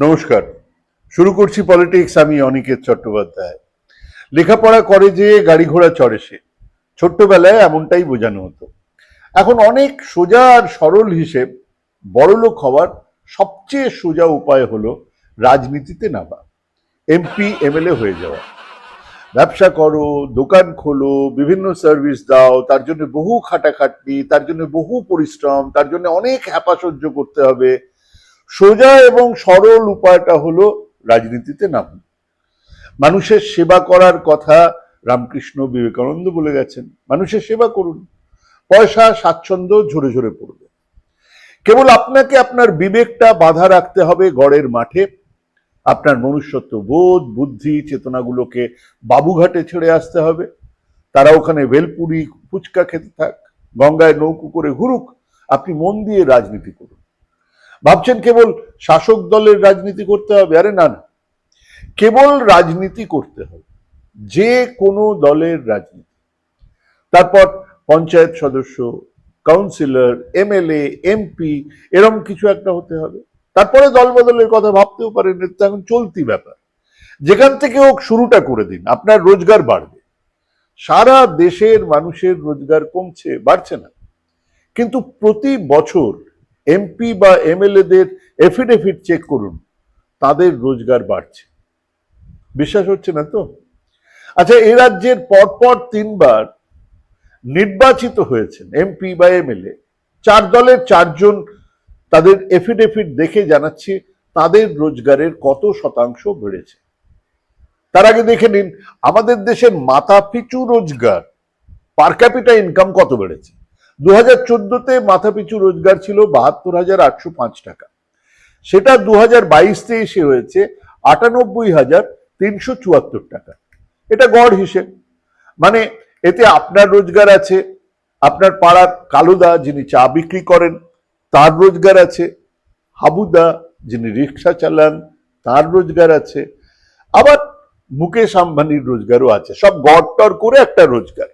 নমস্কার। শুরু করছি পলিটিক্স, আমি অনিকেত চট্টোপাধ্যায়। লেখাপড়া করে যে গাড়ি ঘোড়া চড়ে সে। ছোট্টবেলায় এমনটাই বোঝানো হতো। এখন অনেক সোজা আর সরল হিসেব বড়লোক হওয়ার সবচেয়ে সোজা উপায় হলো রাজনীতিতে নামা। এমপি এমএলএ হয়ে যাওয়া। ব্যবসা করো, দোকান খোলো, বিভিন্ন সার্ভিস দাও, তার জন্য বহু খাটাখাটনি, তার জন্য বহু পরিশ্রম, তার জন্য অনেক হ্যাপা সহ্য করতে হবে। সোজা এবং সরল উপায়টা হলো রাজনীতিতে নামুন। মানুষের সেবা করার কথা রামকৃষ্ণ বিবেকানন্দ বলে গেছেন, মানুষের সেবা করুন। পয়সা, স্বাচ্ছন্দ্য ঝরে ঝরে পড়বে। কেবল আপনাকে আপনার বিবেকটা বাধা রাখতে হবে গড়ের মাঠে। আপনার মনুষ্যত্ব বোধ, বুদ্ধি, চেতনাগুলোকে বাবুঘাটে ছেড়ে আসতে হবে। তারা ওখানে ভেলপুরি, ফুচকা খেতে থাক, গঙ্গায় নৌকো করে ঘুরুক, আপনি মন দিয়ে রাজনীতি করুন। ভাবছেন কেবল শাসক দলের রাজনীতি করতে হবে? আরে না না। কেবল রাজনীতি করতে হবে। যে কোনো দলের রাজনীতি। তারপর পঞ্চায়েত সদস্য, কাউন্সিলর, এমএলএ, এমপি, এরম কিছু একটা হতে হবে। তারপরে দল বদলের কথা ভাবতেও পারেন, এটা এখন চলতি ব্যাপার। যেখান থেকে হোক শুরুটা করে দিন, আপনার রোজগার বাড়বে। সারা দেশের মানুষের রোজগার কমছে, বাড়ছে না। কিন্তু প্রতি বছর এমপি বা এমএলএদের এফিডেভিট চেক করুন, তাদের রোজগার বাড়ছে। বিশ্বাস হচ্ছে না তো? আচ্ছা এ রাজ্যের পরপর তিনবার নির্বাচিত হয়েছেন এমপি বা এমএলএ চার দলের চারজন তাদের এফিডেভিট দেখে জানাচ্ছে, তাদের রোজগারের কত শতাংশ বেড়েছে। তার আগে দেখে নিন, আমাদের দেশের মাথা পিছু রোজগার পার ক্যাপিটা ইনকাম কত বেড়েছে? দু হাজার চোদ্দতে মাথা পিছু রোজগার ছিল বাহাত্তর হাজার আটশো পাঁচ টাকা। সেটা দু হাজার বাইশতে এসে হয়েছে আটানব্বই হাজার তিনশো চুয়াত্তর টাকা। এটা গড় হিসেব। মানে এতে আপনার রোজগার আছে, আপনার পাড়ার কালুদা যিনি চা বিক্রি করেন, তার রোজগার আছে, হাবুদা যিনি রিক্সা চালান, তার রোজগার আছে, আবার মুকেশ আম্বানির রোজগারও আছে। সব গড়টর করে একটা রোজগার।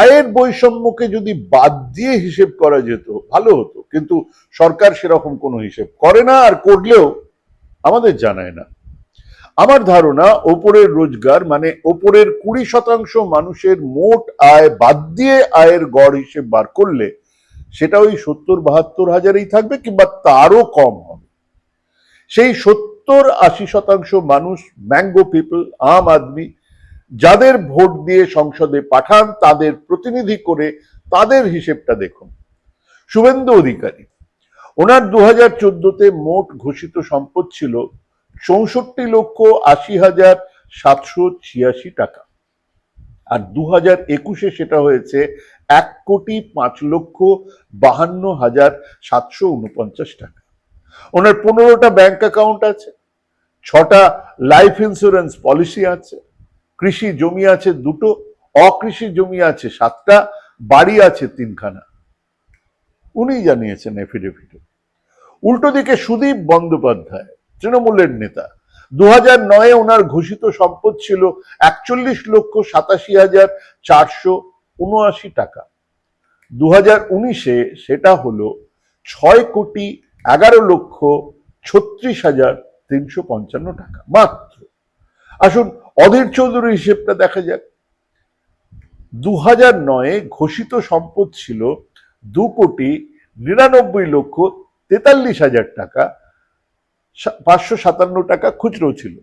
আয়ের বৈষম্যকে যদি বাদ দিয়ে হিসেব করা যেত, ভালো হতো। কিন্তু সরকার সেরকম কোনো হিসেব করে না আর করলেও আমাদের জানায় না। আমার ধারণা, ওপরের রোজগার মানে ওপরের কুড়ি শতাংশ মানুষের মোট আয় বাদ দিয়ে আয়ের গড় হিসেব বার করলে সেটা ওই সত্তর, বাহাত্তর হাজারেই থাকবে কিংবা তারও কম হবে। সেই সত্তর, আশি শতাংশ মানুষ ম্যাঙ্গো পিপল আম আদমি যাদের ভোট দিয়ে সংসদে পাঠান, তাদের প্রতিনিধি করে তাদের হিসেবটা দেখুন। শুভেন্দু অধিকারী, ওনার দু হাজার চোদ্দতে মোট ঘোষিত সম্পদ ছিল চৌষট্টি লক্ষ আশি হাজার সাতশো ছিয়াশি টাকা। আর দু হাজার একুশে সেটা হয়েছে এক কোটি পাঁচ লক্ষ বাহান্ন হাজার সাতশো উনপঞ্চাশ টাকা। ওনার পনেরোটা ব্যাংক অ্যাকাউন্ট আছে, ছটা লাইফ ইন্স্যুরেন্স পলিসি আছে কৃষি জমি আছে দুটো, অকৃষি জমি আছে সাতটা, বাড়ি আছে তিনখানা। উনি জানিয়েছেন এফিডেভিটে উল্টো দিকে সুদীপ বন্দ্যোপাধ্যায়, তৃণমূলের নেতা। দু হাজার নয়ে ওনার ঘোষিত সম্পদ ছিল একচল্লিশ লক্ষ সাতাশি হাজার চারশো উনআশি টাকা। দু হাজার উনিশে সেটা হলো ছয় কোটি এগারো লক্ষ ছত্রিশ হাজার তিনশো পঞ্চান্ন টাকা, মাত্র। আসুন অধীর চৌধুরী হিসেবটা দেখা যাক। দু হাজার নয়ে ঘোষিত সম্পদ ছিল দু কোটি নিরানব্বই লক্ষ তেতাল্লিশ হাজার টাকা পাঁচশো সাতান্ন টাকা খুচরো ছিল।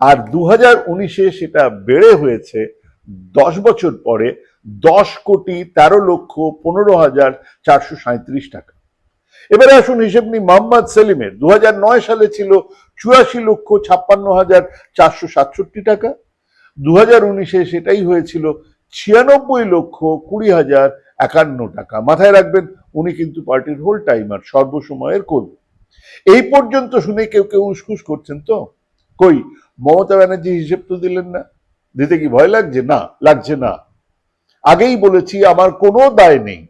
আর দু হাজার উনিশে সেটা বেড়ে হয়েছে দশ বছর পরে দশ কোটি তেরো লক্ষ পনেরো হাজার চারশো সাঁত্রিশ টাকা। এবারে আসুন হিসেব নি মোহাম্মদ সেলিমের। দু সালে ছিল চুরাশি লক্ষ ছাপ্পান্ন হাজার চারশো সাতষট্টি টাকা। দু হাজার উনিশে সেটাই হয়েছিল ছিয়ানব্বই লক্ষ কুড়ি হাজার একান্ন টাকা। মাথায় রাখবেন, উনি কিন্তু পার্টির হোল টাইমার, সর্বসময়ের কর্মী। এই পর্যন্ত শুনে কেউ কেউ উসকুস করছেন তো? কই, মমতা ব্যানার্জি হিসেব তো দিলেন না? দিতে কি ভয় লাগছে? না লাগছে না। আগেই বলেছি, আমার কোনো দায় নেই।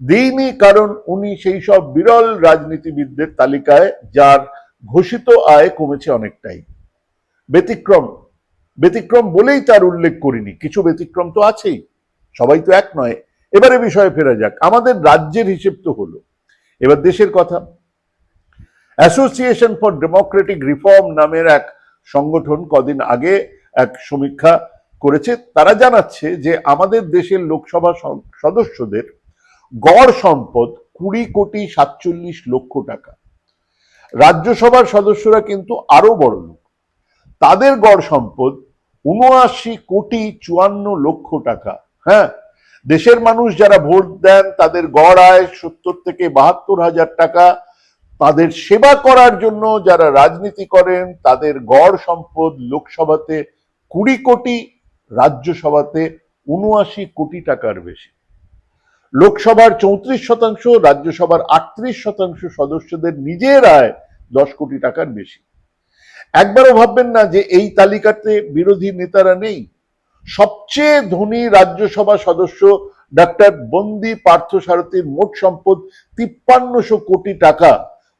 দিইনি, কারণ উনি সেই সব বিরল রাজনীতিবিদদের তালিকায়, যার ঘোষিত আয় কমেছে অনেকটাই। ব্যতিক্রম ব্যতিক্রম বলেই তার উল্লেখ করিনি, কিছু ব্যতিক্রম তো আছেই, সবাই তো এক নয়। এবারে বিষয়ে ফেরা যাক, আমাদের রাজ্যের হিসেব তো হলো। এবার দেশের কথা। অ্যাসোসিয়েশন ফর ডেমোক্রেটিক রিফর্ম নামের এক সংগঠন কদিন আগে এক সমীক্ষা করেছে, তারা জানাচ্ছে যে আমাদের দেশের লোকসভা সদস্যদের গড় সম্পদ কুড়ি কোটি সাতচল্লিশ লক্ষ টাকা। রাজ্যসভার সদস্যরা কিন্তু আরও বড় লোক। তাদের গড় সম্পদ উনআশি কোটি চুয়ান্ন লক্ষ টাকা। হ্যাঁ দেশের মানুষ যারা ভোট দেন, তাদের গড় আয় সত্তর থেকে বাহাত্তর হাজার টাকা। তাদের সেবা করার জন্য যারা রাজনীতি করেন, তাদের গড় সম্পদ লোকসভাতে কুড়ি কোটি, রাজ্যসভাতে উনআশি কোটি টাকার বেশি। লোকসভার চৌত্রিশ শতাংশ, রাজ্যসভার আটত্রিশ শতাংশ সদস্যদের নিজের আয় দশ কোটি টাকার বেশি। একবারও ভাববেন না যে এই তালিকাতে বিরোধী নেতারা নেই। সবচেয়ে ধনী রাজ্যসভা সদস্য ডাক্তার বন্দি পার্থসারথীর মোট সম্পদ তিপ্পান্নশো কোটি টাকা।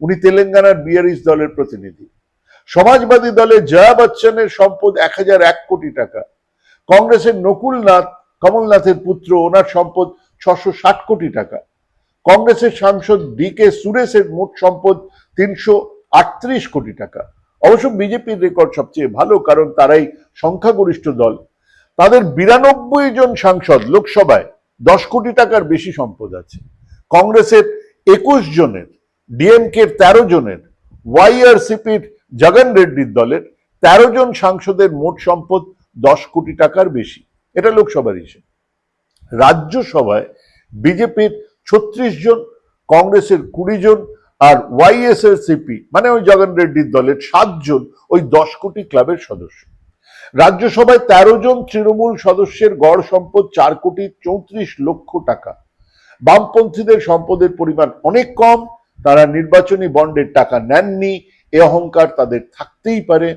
উনি তেলেঙ্গানার বিয়ারিস দলের প্রতিনিধি। সমাজবাদী দলে জয়া বচ্চনের সম্পদ এক হাজার এক কোটি টাকা। কংগ্রেসের নকুলনাথ, কমলনাথের পুত্র, ওনার সম্পদ ছশো ষাট কোটি টাকা। কংগ্রেসের সাংসদ ডি কে সুরেশের মোট সম্পদ তিনশো আটত্রিশ কোটি টাকা। অবশ্য বিজেপির রেকর্ড সবচেয়ে ভালো, কারণ তারাই সংখ্যাগরিষ্ঠ দল। তাদের বিরানব্বই জন সাংসদ লোকসভায় দশ কোটি টাকার বেশি সম্পদ আছে। কংগ্রেসের একুশ জনের, ডিএমকের তেরো জনের ওয়াইআরসিপির জগন রেড্ডির দলের তেরো জন সাংসদের মোট সম্পদ দশ কোটি টাকার বেশি। এটা লোকসভার হিসেব। রাজ্যসভায় বিজেপির ছত্রিশ জন, কংগ্রেসের কুড়ি জন আর ওয়াইএসএসসিপি মানে ওই জগন রেড্ডির দলের সাতজন ওই দশ কোটি ক্লাবের সদস্য। রাজ্যসভায় তেরো জন তৃণমূল সদস্যের গড় সম্পদ চার কোটি চৌত্রিশ লক্ষ টাকা। বামপন্থীদের সম্পদের পরিমাণ অনেক কম, তারা নির্বাচনী বন্ডের টাকা নেননি, এ অহংকার তাদের থাকতেই পারে,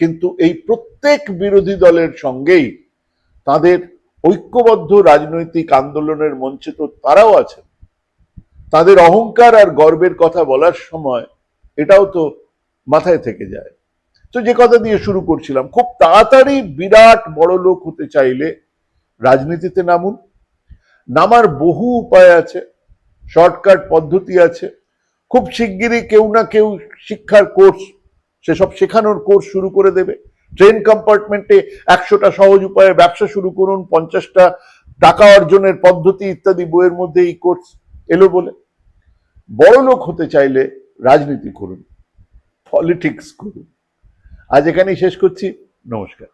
কিন্তু এই প্রত্যেক বিরোধী দলের সঙ্গেই তাদের ঐক্যবদ্ধ রাজনৈতিক আন্দোলনের মঞ্চে তো তারাও আছেন। তাদের অহংকার আর গর্বের কথা বলার সময় এটাও তো মাথায় থেকে যায়। তো যে কথা দিয়ে শুরু করছিলাম, খুব তাড়াতাড়ি বিরাট বড় লোক হতে চাইলে রাজনীতিতে নামুন। নামার বহু উপায় আছে, শর্টকাট পদ্ধতি আছে, খুব শিগগিরই কেউ না কেউ শিক্ষার কোর্স, সেসব শেখানোর কোর্স শুরু করে দেবে। ট্রেন কম্পার্টমেন্টে একশোটা সহজ উপায়ে ব্যবসা শুরু করুন, পঞ্চাশটা টাকা অর্জনের পদ্ধতি ইত্যাদি বইয়ের মধ্যে এই কোর্স এলো বলে। বড় লোক হতে চাইলে রাজনীতি করুন পলিটিক্স করুন। আজ এখানেই শেষ করছি, নমস্কার।